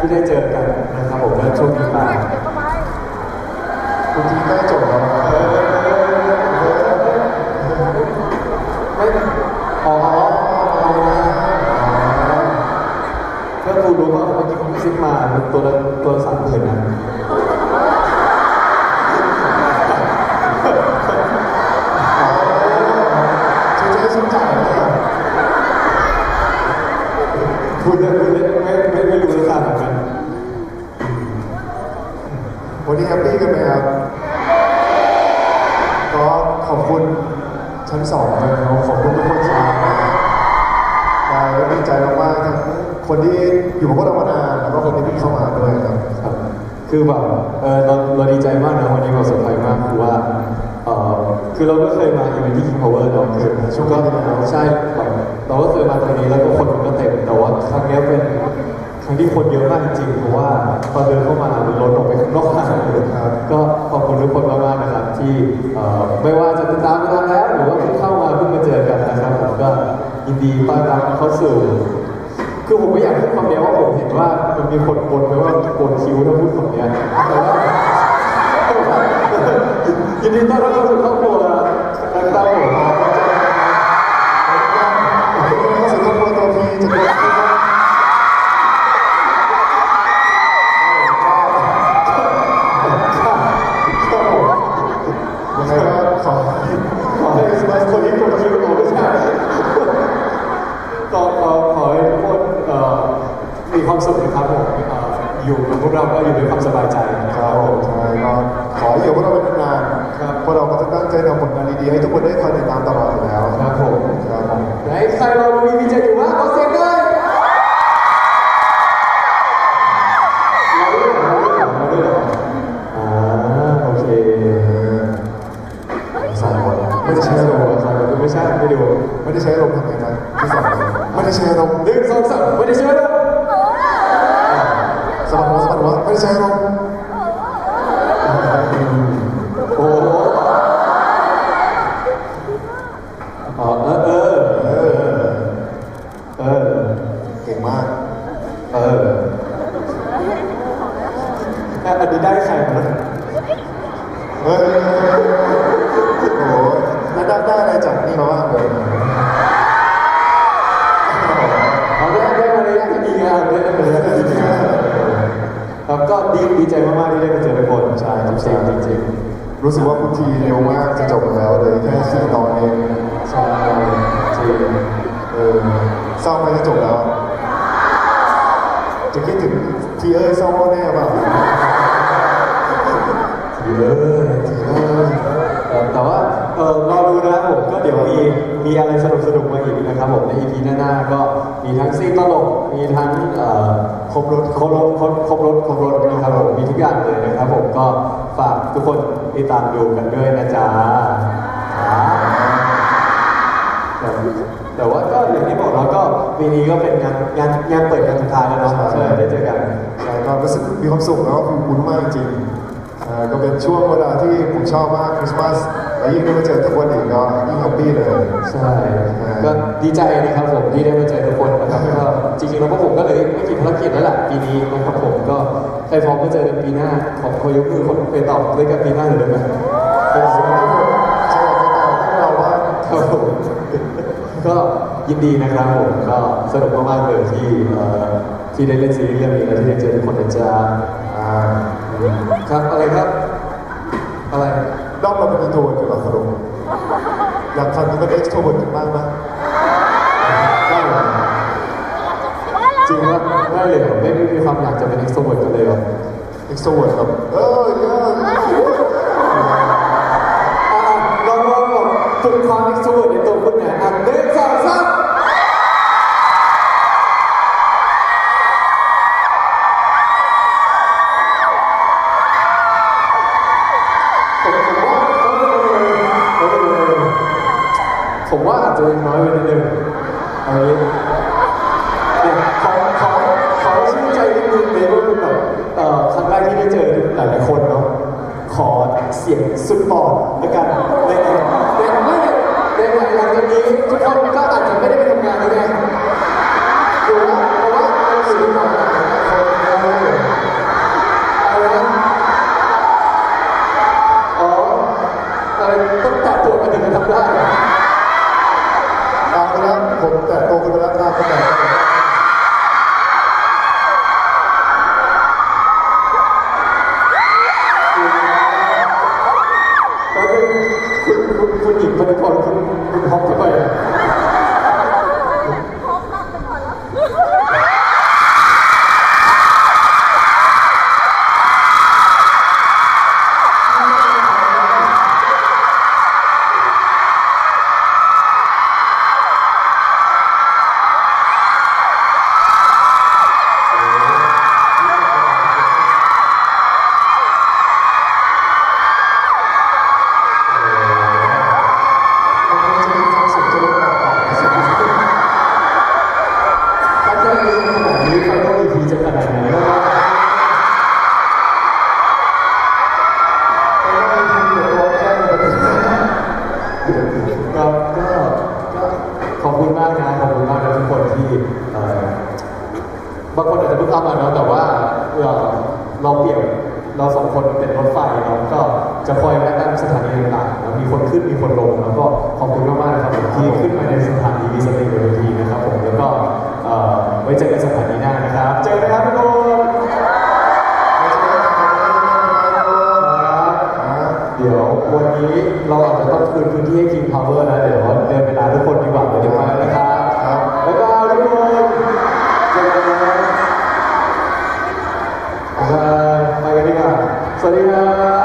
ที่ได้เจอกันนะครับผมและช่วงนี้มาคุณทีใกล้จบแล้วไม่อ๋ออ๋อถ้าคุณรู้ว่าเมื่อกี้ผมซิกมาตัวละตัวสามหมื่นนะจะจะให้ฉันะคุณเล่นคุณเล่นไม่ไม่ไม่รู้เหมื แฮปปี้กันไหมครับก็ขอบคุณชั้นสองเลยนะครับขอบคุณทุกคนที่มาได้แล้วดีใจมากๆทั้งคนที่อยู่กับพวกเรามานานแล้วก็คนที่เพิ่งเข้ามาด้วยครับครับ คือแบบเออเราเราดีใจมากนะวันนี้เราเซอร์ไพรส์มากคือว่าเออคือเราก็เคยมาอีเวนท์ที่ King Power เนาะคือช่วงก็ใช่แบบเราก็เคยมาตรงนี้แล้วก็คนมันก็เต็มแต่ว่าครั้งเนี้ยเป็นั้งที่คนเยอะมากจริงๆเพราะว่าตอนเดินเข้ามามันล้นออกไปข้างนอกเลยครับก็ขอบคุณทุกคนมากๆนะครับ ที่ไม่ว่าจะติดตามมานานแล้วหรือว่าเพิ่งเข้ามาเพิ่งมาเจอกันนะครับผมก็ยินดีต้อนรับเข้าสู่คือผมไม่อยากพูดคำเนี้ยว่าผมเห็นว่ามันมีคนบนไว้ว่าโกนคิ้วถ้าพูดคำเนี้ยแต่ว่ายินดีต้อนรับเข้าสู่ครอบ วกเราก็จะตั้งใจทำผลงานดีๆให้ทุกคนได้คอยติดตามตลอดอยู่แล้วครับผมครับผมไหนใครรอดูอีพีเจ็ดอยู่ อันนี้ได้ใครนะเฮ้ยโอ้โหแล้วได้ได้อะไรจากนี่มาบ้างเลยเขาได้ได้มาเลยที่ดีงามได้มาเลยที่ดีงามครับก็ดีดีใจมากๆที่ได้มาเจอทุกคนใช่จริงจริงรู้สึกว่าคุณทีเร็วมากจะจบแล้วเลยแค่สี่ตอนเองใช่จริงเออเศร้าไหมจะจบแล้ว จะคิดถึงทีเอ้ยเศร้าแน่ป่ะ เยอะแต่ว่าเออรอดูนะครับผมก็เดี๋ยวมีมีอะไรสนุกสนุกๆมาอีกนะครับผมใน EP หน้าๆก็มีทั้งซีนตลกมีทั้งเอ่อครบรถครบรถครบครบรถครบรถนะครับผมมีทุกอย่างเลยนะครับผมก็ฝากทุกคนติดตามดูกันด้วยนะจ๊ะครับแต่ว่าก็อย่างที่บอกเนาะก็ปีนี้ก็เป็นงานงานงานเปิดงานสุดท้ายแล้วเนาะใช่ได้เจอกัน ใช่ก็รู้สึกมีความสุขแล้วก็คือคุ้นมากจริงๆอ่า ก็เป็นช่วงเวลาที่ผมชอบมากคริสต์มาสแล้วยิ่งได้มาเจอทุกคนอีกก็ยิ่งแฮปปี้เลย ใช่ก็ดีใจนะครับผมที่ได้มาเจอทุกคนนะครับก็จริงๆแล้วพวกผมก็เลยไม่กี่ภารกิจแล้วแหละปีนี้นะครับผมก็ใครพร้อมมาเจอกันปีหน้าขอขอยกมือคนไปตอบด้วยกันปีหน้าหน่อยได้ไหมเป็นใช่สิ่งไหมที่ผมใช่ไหมพวกเราว่าครับผมก็ยินดีนะครับผมก็สนุกมากๆเลยที่เอ่อที่ได้เล่นซีรีส์เรื่องนี้และที่ได้เจอทุกคนนะจ๊ะอ่า ครับอะไรครับ อะไรด้อมเราเป็นอินโทรเวิร์ดเหรอสรุปอยากทำให้เป็นเอ็กซ์โทรเวิร์ดกันบ้างไหมได้เหรอจริงว่าได้เลยเหรอไม่ไม่มีความอยากจะเป็น extrovert กันเลยเหรอเอ็กซ์โทรเวิร์ดครับเออเยอะ ผมว่าผมว่าองน้อยไปนิดนึงเอางี้เนี่ยขอขอขอชื่นใจนิดนึงเลยว่าเป็นแบบเอ่อครั้งแรกที่ได้เจอหลายหลายคนเนาะขอเสียงสุดปอดแล้วกันในในในในหลังจากนี้ทุกคนก็อา มาแล้วแต่ว่าเราเราเปลี่ยนเราสองคนเป็นรถไฟเราก็จะคอยแวะตามสถานีต่างๆแล้วมีคนขึ้นมีคนลง แล้วก็ขอบคุณมากๆนะครับที่ขึ้นมาในสถานีวิสติเวทีนะครับผมแล้วก็ไว้เจอกันสถานีหน้านะครับ เจอกันครับทุกคนเดี๋ยววันนี้เราอาจจะต้องคืนพื้นที่ให้ King Power นะเดี๋ยวเดินเวลาทุกคนดีกว่าเดี๋ยวมานะครับ แล้วก็ทุกคนเจอกัน Salir a...